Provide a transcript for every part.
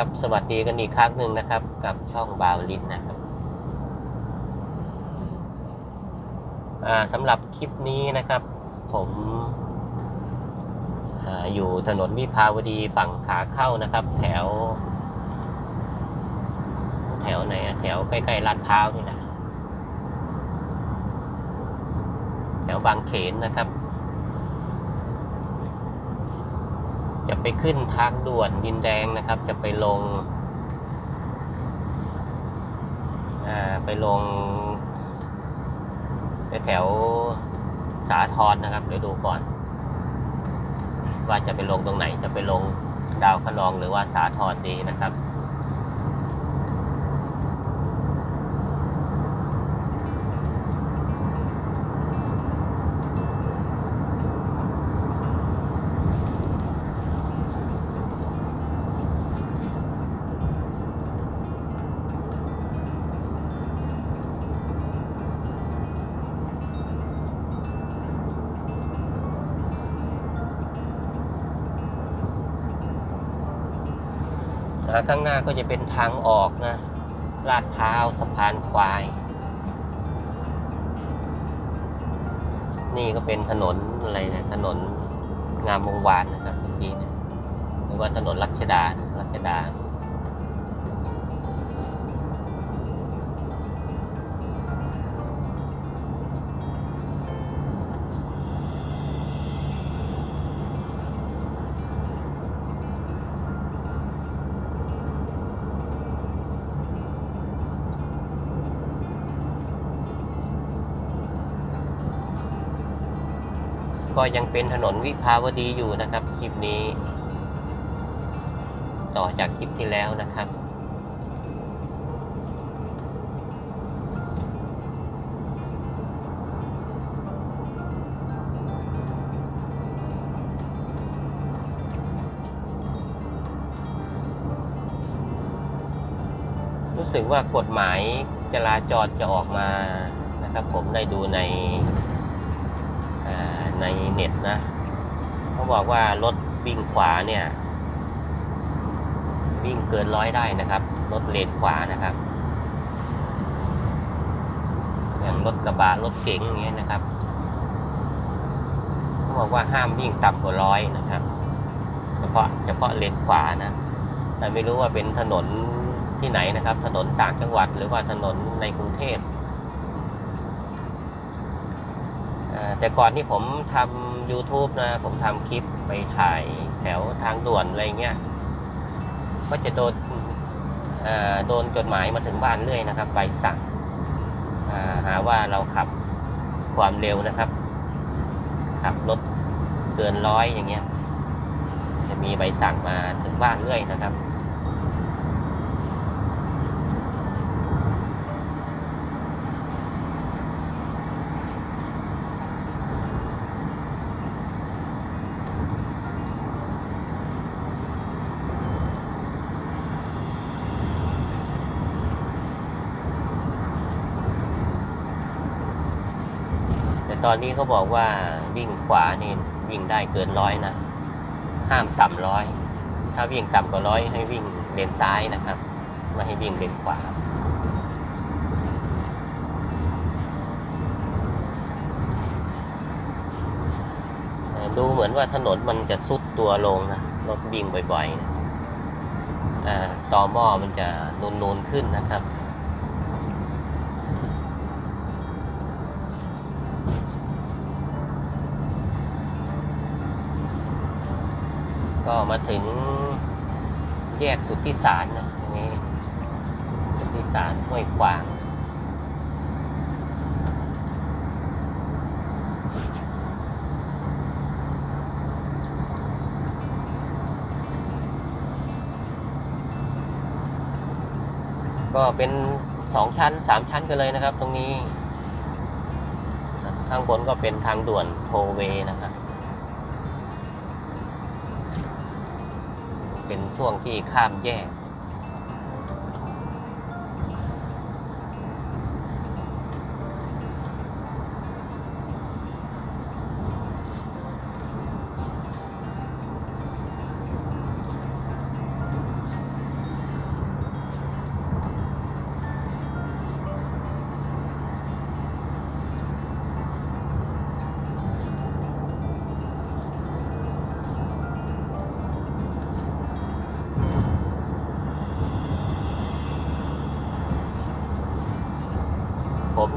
ครับสวัสดีกันอีกครั้งหนึ่งนะครับ กับช่องบาวลินนะครับสำหรับคลิปนี้นะครับ ผมออยู่ถนนวิภาวดีฝั่งขาเข้านะครับ แถว แถวไหนแถวใกล้ๆลาดพร้าวนี่นะแถวบางเขนนะครับ จะ ไปขึ้นทางด่วนดินแดงนะครับ จะไปลงอ่าไปลงแถวสาทรนะครับ เดี๋ยวดูก่อน ว่าจะไปลงตรงไหนจะไปลงดาวคะนองหรือว่าสาทรดีนะครับ อ่าข้างหน้าก็จะเป็นทางออกนะ ลาดพร้าวสะพานควาย นี่ก็เป็นถนนอะไรนะถนนงามวงวานนะครับเมื่อกี้เนะหรือว่าถนนรัชดารัชดา ก็ยังเป็นถนนวิภาวดีอยู่นะครับคลิปนี้ ต่อจากคลิปที่แล้วนะครับรู้สึกว่ากฎหมายจราจรจะออกมานะครับผมได้ดูใน ในเน็ตนะเขาบอกว่ารถวิ่งขวาเนี่ย วิ่งเกินร้อยได้นะครับ รถเลนขวานะครับ อย่างรถกระบะรถเก๋งอย่างเงี้ยนะครับเขาบอกว่าห้ามวิ่งต่ำกว่าร้อยนะครับ เฉพาะเฉพาะเลนขวานะ แต่ไม่รู้ว่าเป็นถนนที่ไหนนะครับ ถนนต่างจังหวัดหรือว่าถนนในกรุงเทพ อ่า แต่ก่อนที่ผมทำ YouTube นะ ผมทำคลิปไปถ่ายแถวทางด่วนอะไรเงี้ย ก็จะโดนโดนจดหมายมาถึงบ้านเรื่อยนะครับใบสั่งหาว่าเราขับความเร็วนะครับ ขับรถเกินร้อยอย่างเงี้ย จะมีใบสั่งมาถึงบ้านเรื่อยนะครับ ตอนนี้เขาบอกว่าวิ่งขวานี่วิ่งได้เกินร้อยนะ ห้ามต่ำร้อย ถ้าวิ่งต่ำกว่าร้อยให้วิ่งเลนซ้ายนะครับไม่ให้วิ่งเลนขวาดูเหมือนว่าถนนมันจะซุดตัวลงนะรถวิ่งบ่อยๆนะต่อหม้อมันจะนูนๆขึ้นนะครับ ก็มาถึงแยกสุทธิสารนะตรงนี้สุทธิสารห้วยขวางก็เป็นสองชั้นสามชั้นกันเลยนะครับ ตรงนี้ ข้างบนก็เป็นทางด่วนโทเวนะครับ เป็นช่วงที่ข้ามแยกก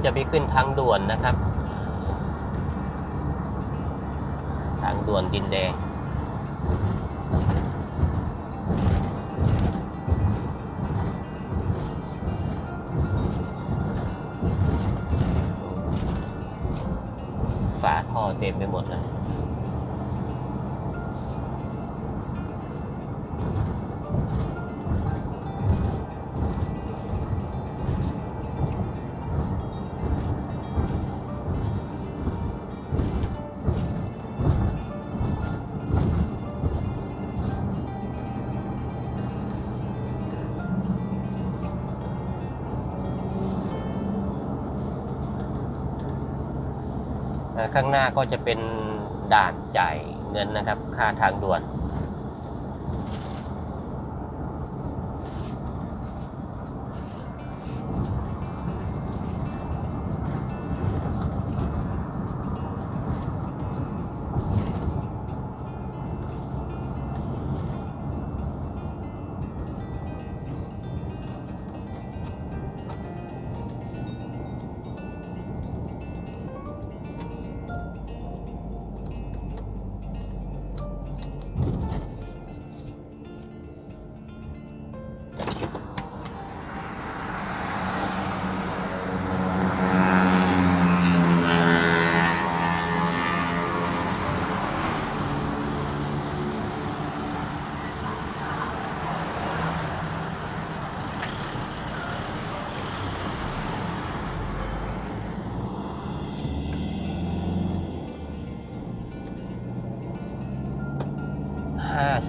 จะไปขึ้นทางด่วนนะครับ ทางด่วนดินแดง ข้างหน้าก็จะเป็นด่านจ่ายเงินนะครับ ค่าทางด่วน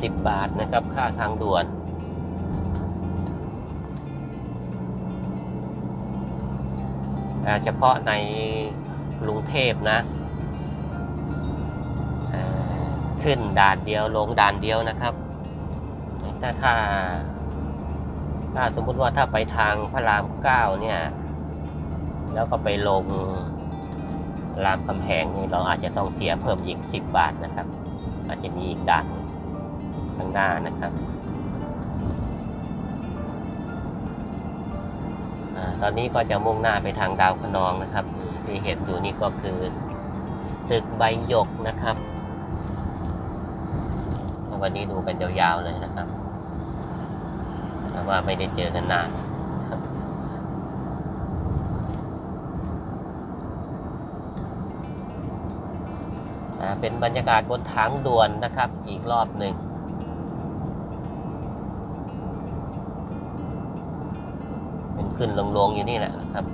50บาทนะครับ ค่าทางด่วนอ่าเฉพาะในกรุงเทพนะ ขึ้นด่านเดียวลงด่านเดียวนะครับ ถ้าถ้าถ้าสมมุติว่าถ้าไปทางพระรามเก้าเนี่ย แล้วก็ไปลงรามคำแหงนี่เราอาจจะต้องเสียเพิ่มอีก 10 บาทนะครับ อาจจะมีอีกด่าน ข้างหน้านะครับตอนนี้ก็จะมุ่งหน้าไปทางดาวคะนองนะครับ ที่เห็นอยู่นี่ก็คือ ตึกใบหยกนะครับ วันนี้ดูกันยาวๆเลยนะครับเพราะว่าไม่ได้เจอกันนานเป็นบรรยากาศบนทางด่วนนะครับ อีกรอบหนึ่ง เป็น ขึ้นลงๆอยู่นี่แหละนะครับ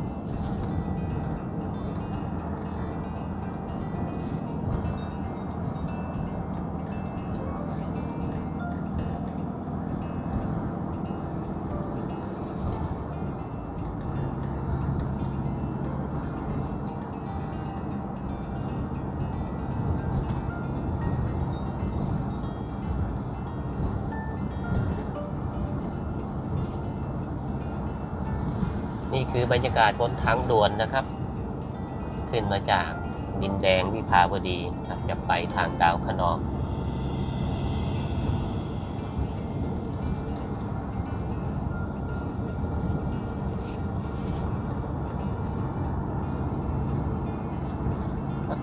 คือบรรยากาศบนทางด่วนนะครับ ขึ้นมาจากดินแดงวิภาวดีครับจะไปทางดาวคะนอง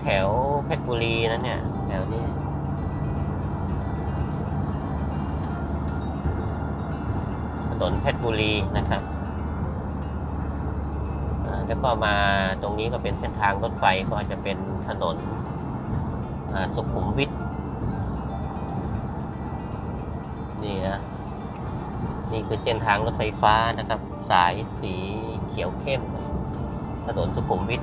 แถวเพชรบุรีนะเนี่ย แถวนี้ถนนเพชรบุรีนะครับ ก็มาตรงนี้ก็เป็นเส้นทางรถไฟก็จะเป็นถนนสุขุมวิทนี่นะนี่คือเส้นทางรถไฟฟ้านะครับ สายสีเขียวเข้ม ถนนสุขุมวิท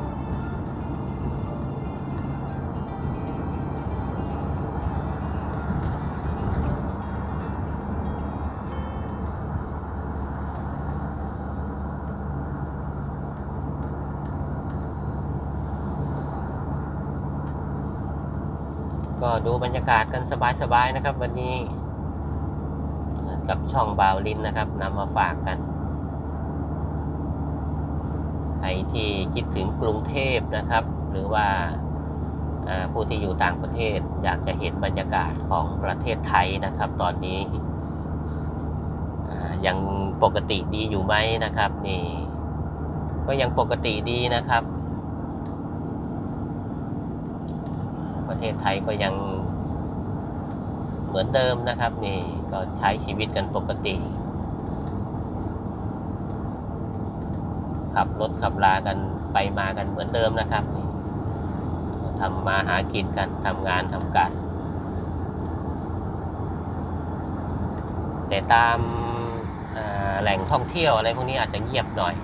บรรยากาศกันสบายๆนะครับ วันนี้ กับช่องบาวลินนะครับนำมาฝากกัน ใครที่คิดถึงกรุงเทพนะครับ หรือว่าผู้ที่อยู่ต่างประเทศอยากจะเห็นบรรยากาศของประเทศไทยนะครับ ตอนนี้ยังปกติดีอยู่ไหมนะครับนี่ก็ยังปกติดีนะครับ ประเทศไทยก็ยัง เหมือนเดิมนะครับนี่ก็ใช้ชีวิตกันปกติ ขับรถขับลากันไปมากันเหมือนเดิมนะครับทำมาหากินกันทำงานทำการแต่ตามแหล่งท่องเที่ยวอะไรพวกนี้อาจจะเงียบหน่อย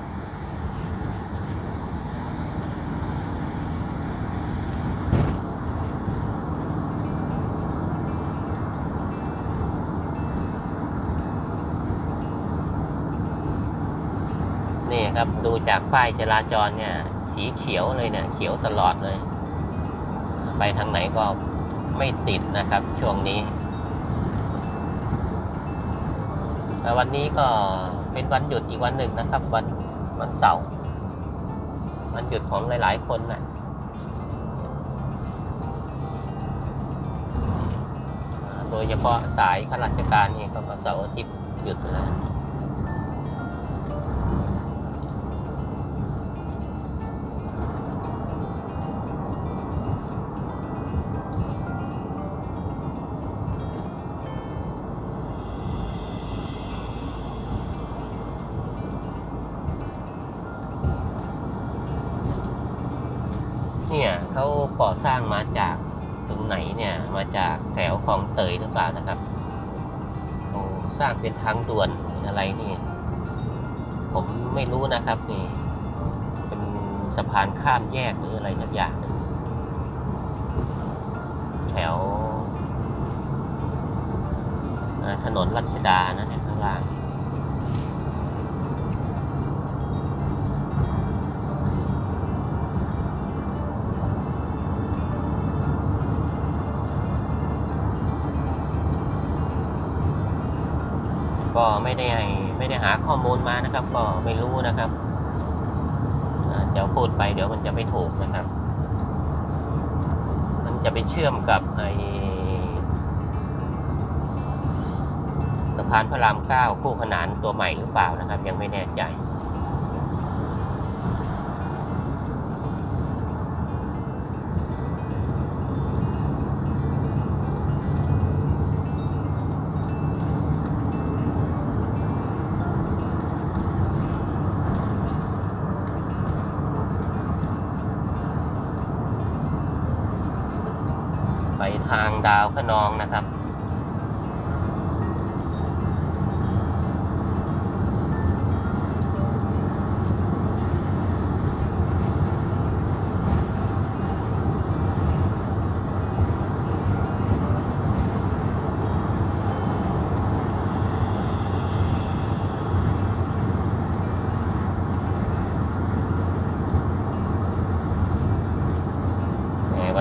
นี่ครับดู จากป้ายจราจรเนี่ย สีเขียวเลยเนี่ย เขียวตลอดเลย ไปทางไหนก็ไม่ติดนะครับ ช่วงนี้แต่วันนี้ก็เป็นวันหยุดอีกวันหนึ่งนะครับ วันวันเสาร์วันหยุดของหลาย ๆ คนนะโดยเฉพาะสายข้าราชการนี่ก็มาเสาร์อาทิตย์หยุดเลยเนี่ย ก่อสร้างมาจากตรงไหนเนี่ย มาจากแถวคลองเตยหรือเปล่านะครับโอ้สร้างเป็นทางด่วนอะไรนี่ ผมไม่รู้นะครับนี่ เป็นสะพานข้ามแยกหรืออะไรสักอย่างหนึ่งแถวถนนรัชดานะเนี่ยข้างล่าง ไม่ได้ไม่ได้หาข้อมูลมานะครับ ก็ไม่รู้นะครับเดี๋ยวพูดไปเดี๋ยวมันจะไม่ถูกนะครับ มันจะไปเชื่อมกับไอสะพานพระรามเก้าคู่ขนานตัวใหม่หรือเปล่านะครับ ยังไม่แน่ใจ ขนองนะครับ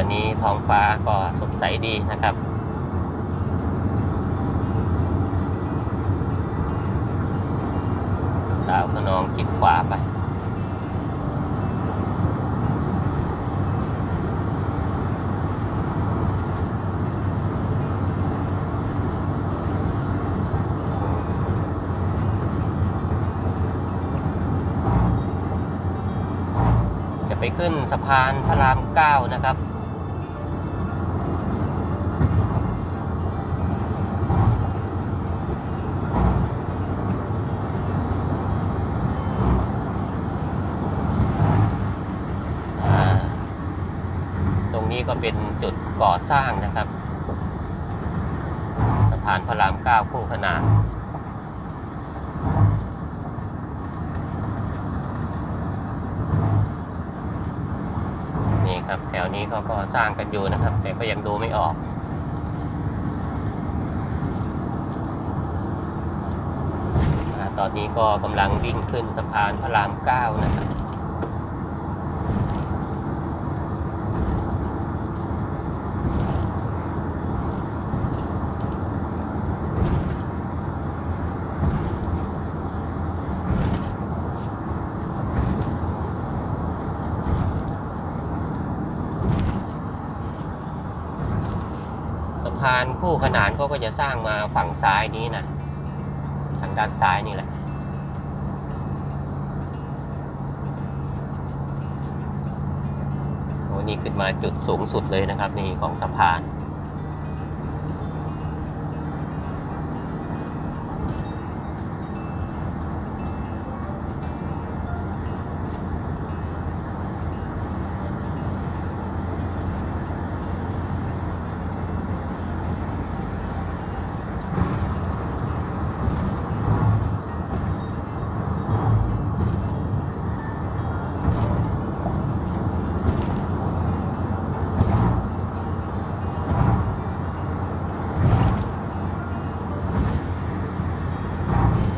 วันนี้ท้องฟ้าก็สดใสดีนะครับ ดาวข นองคิดขวาไป จะไปขึ้นสะพานพระรามเก้านะครับ อ่า ตรง นี้ก็เป็นจุดก่อสร้างนะครับสะพานพระรามเก้าคู่ขนานนี่ครับแถวนี้เขาก็สร้างกันอยู่นะครับ แต่ก็ยังดูไม่ออกตอนนี้ก็กำลังวิ่งขึ้นสะพานพระรามเก้านะครับานคู่ขนานเขาก็จะสร้างมาฝั่งซ้ายนี้นะทางด้านซ้ายนี่แหละโอ้นี่ขึ้นมาจุดสูงสุดเลยนะครับนี่ของสะพาน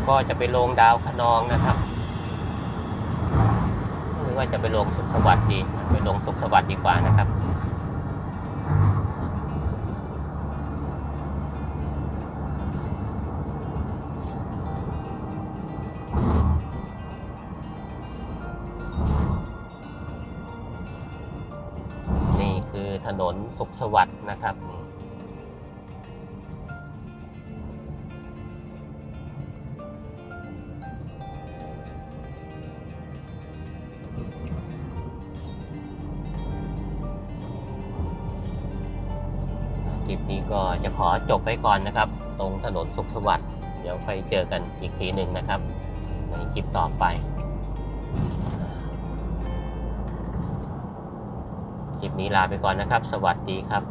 ก็จะไปลงดาวคะนองนะครับหรือว่าจะไปลงสุขสวัสดิ์ดีไปลงสุขสวัสดิ์ดีกว่านะครับนี่คือถนนสุขสวัสดิ์นะครับ ก็จะขอจบไปก่อนนะครับ ตรงถนนสุขสวัสดิ์เดี๋ยวไปเจอกันอีกทีหนึ่งนะครับในคลิปต่อไป คลิปนี้ลาไปก่อนนะครับ สวัสดีครับ